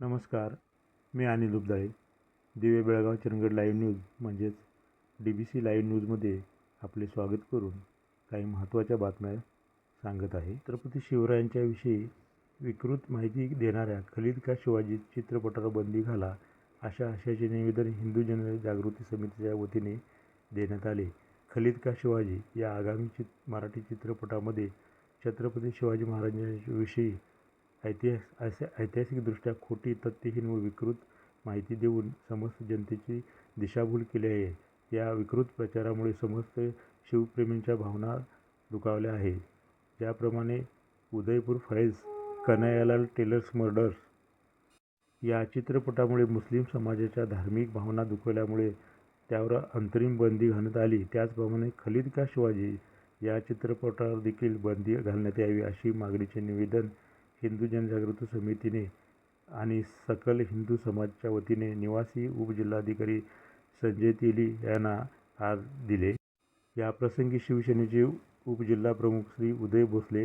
नमस्कार मी अनिल उबदाळे. दिवे बेळगाव चरणगड लाईव्ह न्यूज म्हणजेच डी बी सी लाईव्ह न्यूजमध्ये आपले स्वागत करून काही महत्त्वाच्या बातम्या सांगत आहे. छत्रपती शिवरायांच्याविषयी विकृत माहिती देणाऱ्या खलिद का शिवाजी चित्रपटावर बंदी घाला अशा आशयाचे निवेदन हिंदू जनजागृती समितीच्या वतीने देण्यात आले. खलिद का शिवाजी या आगामी चित मराठी चित्रपटामध्ये छत्रपती शिवाजी महाराजांविषयी ऐतिहास ऐसे ऐतिहासिकदृष्ट्या खोटी तथ्यहीन व विकृत माहिती देऊन समस्त जनतेची दिशाभूल केली आहे. या विकृत प्रचारामुळे समस्त शिवप्रेमींच्या भावना दुखावल्या आहे. ज्याप्रमाणे Udaipur files Kanhaiyalal tailors murders या चित्रपटामुळे मुस्लिम समाजाच्या धार्मिक भावना दुखवल्यामुळे त्यावर अंतरिम बंदी घालण्यात आली. त्याचप्रमाणे खलिद का शिवाजी या चित्रपटावर देखील बंदी घालण्यात यावी अशी मागणीचे निवेदन हिंदू जनजागृती समितीने आणि सकल हिंदू समाजच्या वतीने निवासी उपजिल्हाधिकारी संजय तेली यांना आज दिले. याप्रसंगी शिवसेनेचे उपजिल्हाप्रमुख श्री उदय भोसले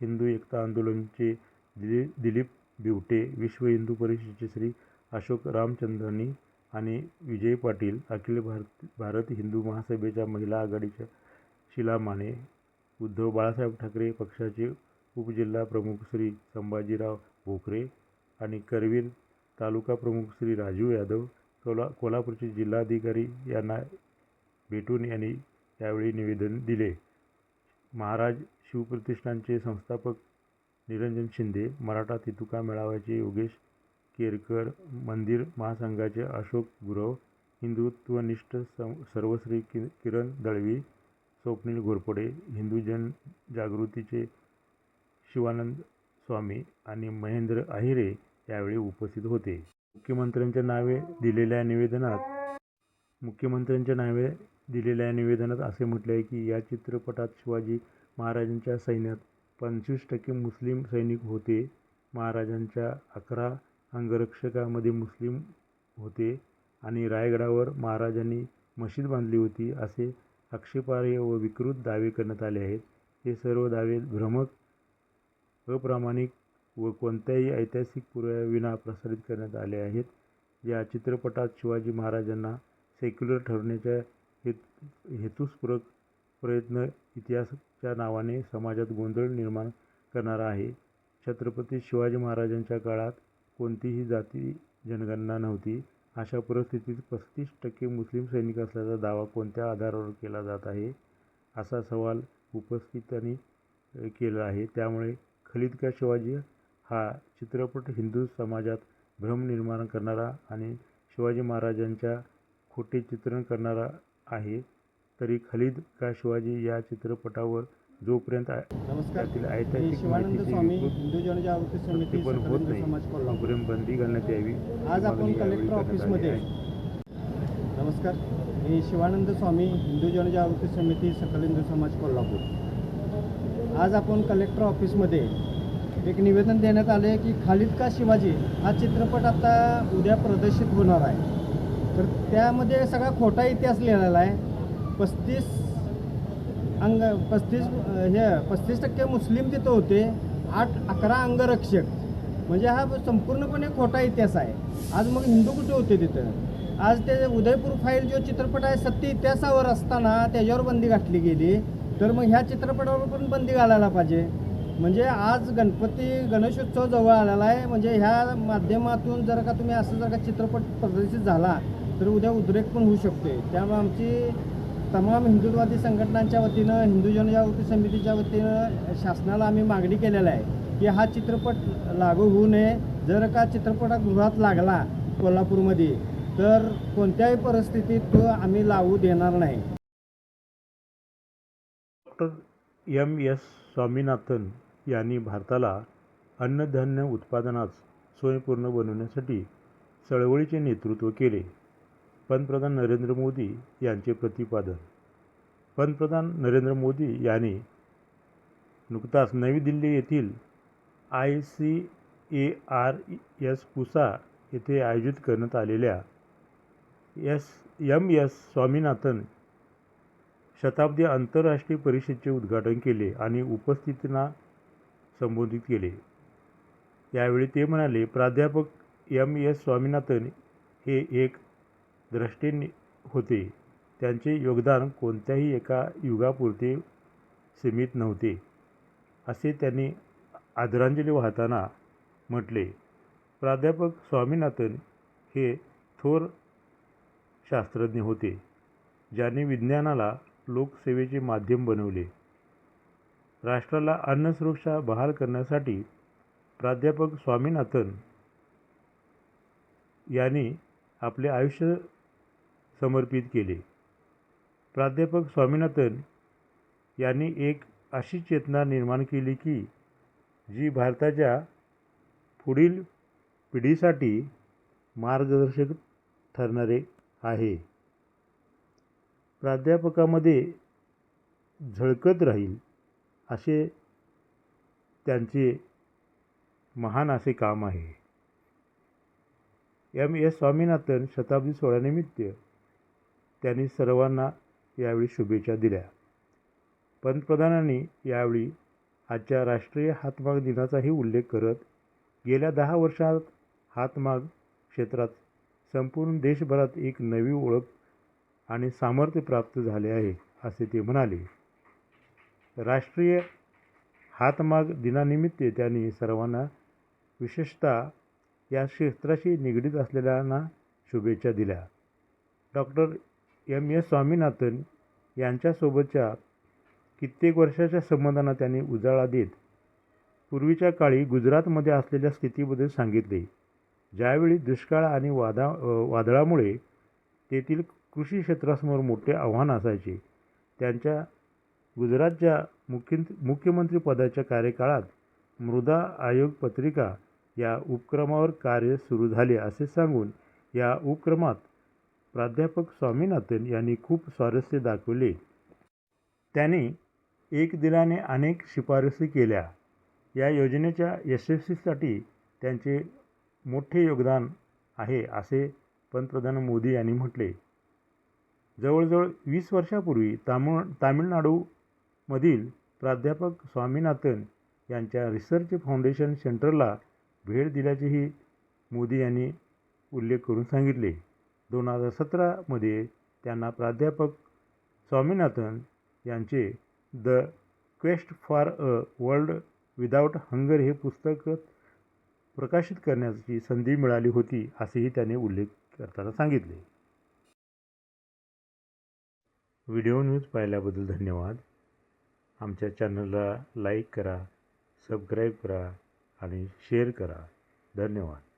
हिंदू एकता आंदोलनचे दिली दिलीप बिवटे विश्व हिंदू परिषदेचे श्री अशोक रामचंद्रानी आणि विजय पाटील अखिल भारत भारत हिंदू महासभेच्या महिला आघाडीच्या शिला माने उद्धव बाळासाहेब ठाकरे पक्षाचे उपजिल्हा प्रमुख श्री संभाजीराव भोकरे आणि करवीर तालुका प्रमुख श्री राजू यादव कोला कोल्हापूरचे जिल्हाधिकारी यांना भेटून यांनी यावेळी निवेदन दिले. महाराज शिवप्रतिष्ठानचे संस्थापक निरंजन शिंदे मराठा तितुका मेळाव्याचे योगेश केरकर मंदिर महासंघाचे अशोक गुरव हिंदुत्वनिष्ठ सं सर्वश्री कि किरण दळवी स्वप्नील घोरपडे हिंदू जन जागृतीचे शिवानंद स्वामी आणि महेंद्र आहिरे यावेळी उपस्थित होते. मुख्यमंत्र्यांच्या नावे दिलेल्या निवेदनात मुख्यमंत्र्यांच्या नावे दिलेल्या निवेदनात असे म्हटले आहे की या चित्रपटात शिवाजी महाराजांच्या सैन्यात पंचवीस टक्के मुस्लिम सैनिक होते. महाराजांच्या अकरा अंगरक्षकामध्ये मुस्लिम होते आणि रायगडावर महाराजांनी मशीद बांधली होती असे आक्षेपार्ह व विकृत दावे करण्यात आले आहेत. हे सर्व दावे भ्रमक अप्रामाणिक व कोणत्याही ऐतिहासिक पुराव्याविना प्रसारित करण्यात आले आहेत. या चित्रपटात शिवाजी महाराजांना सेक्युलर ठरवण्याच्या हेत हेतुस्पूरक प्रयत्न इतिहासाच्या नावाने समाजात गोंधळ निर्माण करणारा आहे. छत्रपती शिवाजी महाराजांच्या काळात कोणतीही जाती जनगणना नव्हती. अशा परिस्थितीत पस्तीस टक्के मुस्लिम सैनिक असल्याचा दावा कोणत्या आधारावर केला जात आहे? असा सवाल उपस्थितांनी केला आहे. त्यामुळे खलिद का शिवाजी हा चित्रपट हिंदू समाजात भ्रम निर्माण करणारा आणि शिवाजी महाराजांच्या खोटे चित्रण करणारा आहे. तरी खलिद का शिवाजी या चित्रपटावर जोपर्यंत नमस्कार. त्यातील ऐतिहासिक होत नाही. तोपर्यंत बंदी घालण्यात यावी. आज आपण कलेक्टर ऑफिसमध्ये. नमस्कार. मी शिवानंद स्वामी हिंदू जनजागृती समिती सकल हिंदू समाज कोल्हापूर. आज आपण कलेक्टर ऑफिसमध्ये एक निवेदन देण्यात आले की खालिद का शिवाजी हा चित्रपट आता उद्या प्रदर्शित होणार आहे. तर त्यामध्ये सगळा खोटा इतिहास लिहिलेला आहे. पस्तीस अंग पस्तीस हे पस्तीस टक्के मुस्लिम तिथं होते. आठ अकरा अंगरक्षक. म्हणजे हा संपूर्णपणे खोटा इतिहास आहे. आज मग हिंदू कुठे होते तिथं? आज ते उदयपूर फाईल जो चित्रपट आहे सत्य इतिहासावर असताना त्याच्यावर बंदी घातली गेली. तर मग ह्या चित्रपटावर पण बंदी घालायला पाहिजे. म्हणजे आज गणपती गणेशोत्सव जवळ आलेला आहे. म्हणजे ह्या माध्यमातून जर का तुम्ही असं जर का चित्रपट प्रदर्शित झाला तर उद्या उद्रेक पण होऊ शकते त्यामुळे आमची तमाम हिंदुत्ववादी संघटनांच्या वतीनं हिंदू जनजागृती समितीच्या वतीनं शासनाला आम्ही मागणी केलेलं आहे की हा चित्रपट लागू होऊ नये. जर का चित्रपटागृहात लागला कोल्हापूरमध्ये तर कोणत्याही परिस्थितीत तो आम्ही लावू देणार नाही. डॉक्टर एम एस स्वामीनाथन यांनी भारताला अन्नधान्य उत्पादनास स्वयंपूर्ण बनवण्यासाठी चळवळीचे नेतृत्व केले. पंतप्रधान नरेंद्र मोदी यांचे प्रतिपादन. पंतप्रधान नरेंद्र मोदी यांनी नुकताच नवी दिल्ली येथील I C A R Pusa Pusa येथे आयोजित करण्यात आलेल्या एस एम एस स्वामीनाथन शताब्दी आंतरराष्ट्रीय परिषदेचे उद्घाटन केले आणि उपस्थितांना संबोधित केले. यावेळी ते म्हणाले प्राध्यापक एम. एस. स्वामीनाथन हे एक द्रष्टे होते. त्यांचे योगदान कोणत्याही एका युगापुरते सीमित नव्हते असे त्यांनी आदरांजली वाहताना म्हटले. प्राध्यापक स्वामीनाथन हे थोर शास्त्रज्ञ होते ज्यांनी विज्ञानाला लोकसेवेचे माध्यम बनवले. राष्ट्राला अन्नसुरक्षा बहाल करण्यासाठी प्राध्यापक स्वामीनाथन यांनी आपले आयुष्य समर्पित केले. प्राध्यापक स्वामीनाथन यांनी एक अशी चेतना निर्माण केली की जी भारताच्या पुढील पिढीसाठी मार्गदर्शक ठरणारे आहे. प्राध्यापकामध्ये झळकत राहील असे त्यांचे महान असे काम आहे. एम. एस. स्वामीनाथन शताब्दी सोहळ्यानिमित्त त्यांनी सर्वांना यावेळी शुभेच्छा दिल्या. पंतप्रधानांनी यावेळी आजच्या राष्ट्रीय हातमाग दिनाचाही उल्लेख करत गेल्या दहा वर्षात हातमाग क्षेत्रात संपूर्ण देशभरात एक नवी ओळख आणि सामर्थ्य प्राप्त झाले आहे असे ते म्हणाले. राष्ट्रीय हातमाग दिनानिमित्त त्यांनी सर्वांना विशेषतः या क्षेत्राशी निगडीत असलेल्यांना शुभेच्छा दिल्या. Doctor M. एस. स्वामीनाथन यांच्यासोबतच्या कित्येक वर्षाच्या संबंधांना त्यांनी उजाळा देत पूर्वीच्या काळी गुजरातमध्ये असलेल्या स्थितीबद्दल सांगितले. ज्यावेळी दुष्काळ आणि वादा वादळामुळे तेथील कृषी क्षेत्रासमोर मोठे आव्हान असायचे. त्यांच्या गुजरातच्या मुख्य मुख्यमंत्रीपदाच्या कार्यकाळात मृदा आयोग पत्रिका या उपक्रमावर कार्य सुरू झाले असे सांगून या उपक्रमात प्राध्यापक स्वामीनाथन यांनी खूप स्वारस्य दाखवले. त्यांनी एक दिलाने अनेक शिफारसी केल्या. या योजनेच्या यशस्वीसाठी त्यांचे मोठे योगदान आहे असे पंतप्रधान मोदी यांनी म्हटले. जवळजवळ वीस वर्षापूर्वी तामिळ तामिळनाडूमधील प्राध्यापक स्वामीनाथन यांच्या रिसर्च फाउंडेशन सेंटरला भेट दिल्याचेही मोदी यांनी उल्लेख करून सांगितले. दोन हजार सतरामध्ये त्यांना प्राध्यापक स्वामीनाथन यांचे the quest for a world without hunger हे पुस्तक प्रकाशित करण्याची संधी मिळाली होती असेही त्याने उल्लेख करताना सांगितले. व्हिडिओ न्यूज पाहिल्याबद्दल धन्यवाद. आमच्या चॅनलला लाईक करा सबस्क्राईब करा आणि शेअर करा. धन्यवाद.